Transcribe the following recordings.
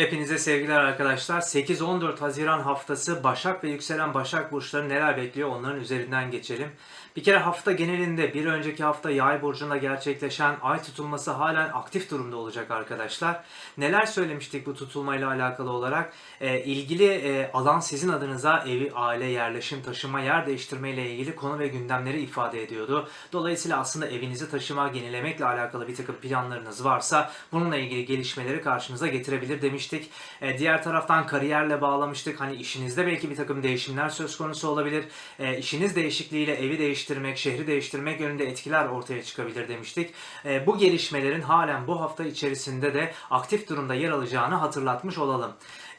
Hepinize sevgiler arkadaşlar. 8-14 Haziran haftası Başak ve yükselen Başak burçları neler bekliyor onların üzerinden geçelim. Bir kere hafta genelinde bir önceki hafta Yay burcunda gerçekleşen ay tutulması halen aktif durumda olacak arkadaşlar. Neler söylemiştik bu tutulmayla alakalı olarak? Ee, ilgili e, alan sizin adınıza evi, aile, yerleşim, taşıma, yer değiştirme ile ilgili konu ve gündemleri ifade ediyordu. Dolayısıyla aslında evinizi taşıma, yenilemekle alakalı bir takım planlarınız varsa bununla ilgili gelişmeleri karşınıza getirebilir demiştik. Ee, diğer taraftan kariyerle bağlamıştık. Hani işinizde belki bir takım değişimler söz konusu olabilir. Ee, işiniz değişikliğiyle evi değiştirmek, şehri değiştirmek yönünde etkiler ortaya çıkabilir demiştik. Ee, bu gelişmelerin halen bu hafta içerisinde de aktif durumda yer alacağını hatırlatmış olalım.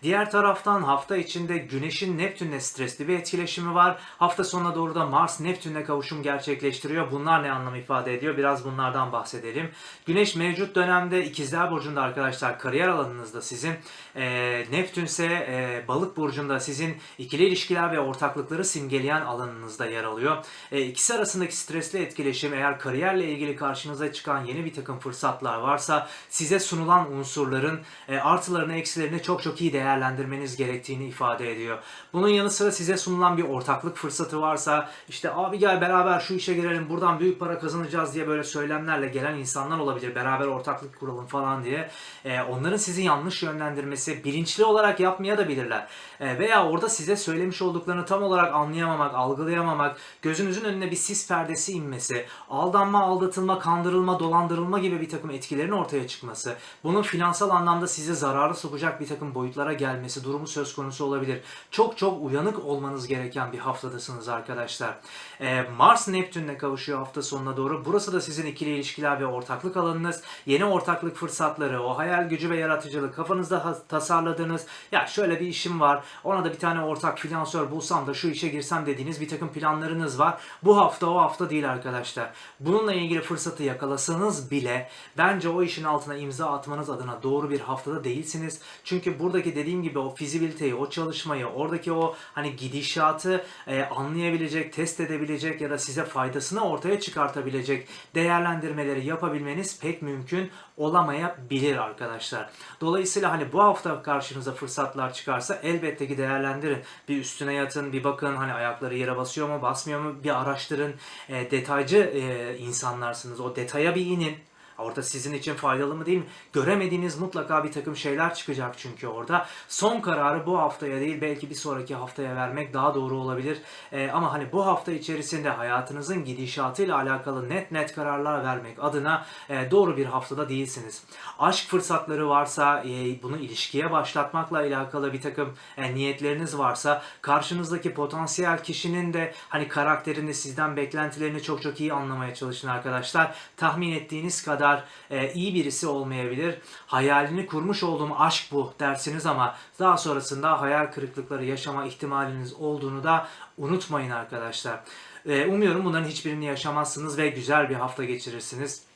Diğer taraftan hafta içinde Güneş'in Neptün'le stresli bir etkileşimi var. Hafta sonuna doğru da Mars Neptün'le kavuşum gerçekleştiriyor. Bunlar ne anlam ifade ediyor? Biraz bunlardan bahsedelim. Güneş mevcut dönemde İkizler Burcu'nda arkadaşlar kariyer alanınızda sizin. E, Neptün ise e, Balık Burcu'nda sizin ikili ilişkiler ve ortaklıkları simgeleyen alanınızda yer alıyor. E, ikisi arasındaki stresli etkileşim eğer kariyerle ilgili karşınıza çıkan yeni bir takım fırsatlar varsa size sunulan unsurların e, artılarını eksilerini çok çok iyi değerlendirmeniz gerektiğini ifade ediyor. Bunun yanı sıra size sunulan bir ortaklık fırsatı varsa işte abi gel beraber şu işe girelim buradan büyük para kazanacağız diye böyle söylemlerle gelen insanlar olabilir. Beraber ortaklık kuralım falan diye. E, onların sizi yanlış yönlendirmesi bilinçli olarak yapmaya da bilirler. E, veya orada size söylemiş olduklarını tam olarak anlayamamak, algılayamamak, gözünüzün önüne bir sis perdesi inmesi, aldanma, aldatılma, kandırılma, dolandırılma gibi bir takım etkilerin ortaya çıkması, bunun finansal anlamda sizi zararı sokacak bir takım boyutlara gelmesi durumu söz konusu olabilir. Çok çok uyanık olmanız gereken bir haftadasınız arkadaşlar. Ee, Mars Neptün'le kavuşuyor hafta sonuna doğru. Burası da sizin ikili ilişkiler ve ortaklık alanınız. Yeni ortaklık fırsatları, o hayal gücü ve yaratıcılık, kafanızda ha- tasarladığınız ya şöyle bir işim var, ona da bir tane ortak finansör bulsam da şu işe girsem dediğiniz bir takım planlarınız var. Bu hafta o hafta değil arkadaşlar. Bununla ilgili fırsatı yakalasanız bile bence o işin altına imza atmanız adına doğru bir haftada değilsiniz. Çünkü buradaki dediğim gibi o fizibiliteyi, o çalışmayı, oradaki o hani gidişatı e, anlayabilecek, test edebilecek ya da size faydasını ortaya çıkartabilecek değerlendirmeleri yapabilmeniz pek mümkün olamayabilir arkadaşlar. Dolayısıyla hani bu hafta karşınıza fırsatlar çıkarsa elbette ki değerlendirin. Bir üstüne yatın, bir bakın hani ayakları yere basıyor mu, basmıyor mu bir araştırın. E, detaycı e, insanlarsınız. O detaya bir inin. Orada sizin için faydalı mı değil mi? Göremediğiniz mutlaka bir takım şeyler çıkacak çünkü orada. Son kararı bu haftaya değil belki bir sonraki haftaya vermek daha doğru olabilir. Ee, ama hani bu hafta içerisinde hayatınızın gidişatıyla alakalı net net kararlar vermek adına e, doğru bir haftada değilsiniz. Aşk fırsatları varsa e, bunu ilişkiye başlatmakla alakalı bir takım e, niyetleriniz varsa karşınızdaki potansiyel kişinin de hani karakterini sizden beklentilerini çok çok iyi anlamaya çalışın arkadaşlar. Tahmin ettiğiniz kadar e, iyi birisi olmayabilir. Hayalini kurmuş olduğum aşk bu dersiniz ama daha sonrasında hayal kırıklıkları yaşama ihtimaliniz olduğunu da unutmayın arkadaşlar. E, umuyorum bunların hiçbirini yaşamazsınız ve güzel bir hafta geçirirsiniz.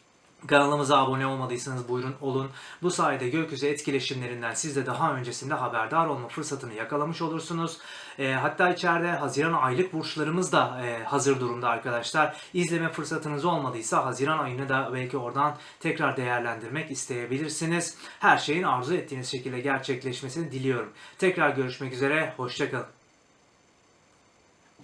Kanalımıza abone olmadıysanız buyurun olun. Bu sayede gökyüzü etkileşimlerinden siz de daha öncesinde haberdar olma fırsatını yakalamış olursunuz. E, hatta içeride Haziran aylık burçlarımız da e, hazır durumda arkadaşlar. İzleme fırsatınız olmadıysa Haziran ayını da belki oradan tekrar değerlendirmek isteyebilirsiniz. Her şeyin arzu ettiğiniz şekilde gerçekleşmesini diliyorum. Tekrar görüşmek üzere, hoşçakalın.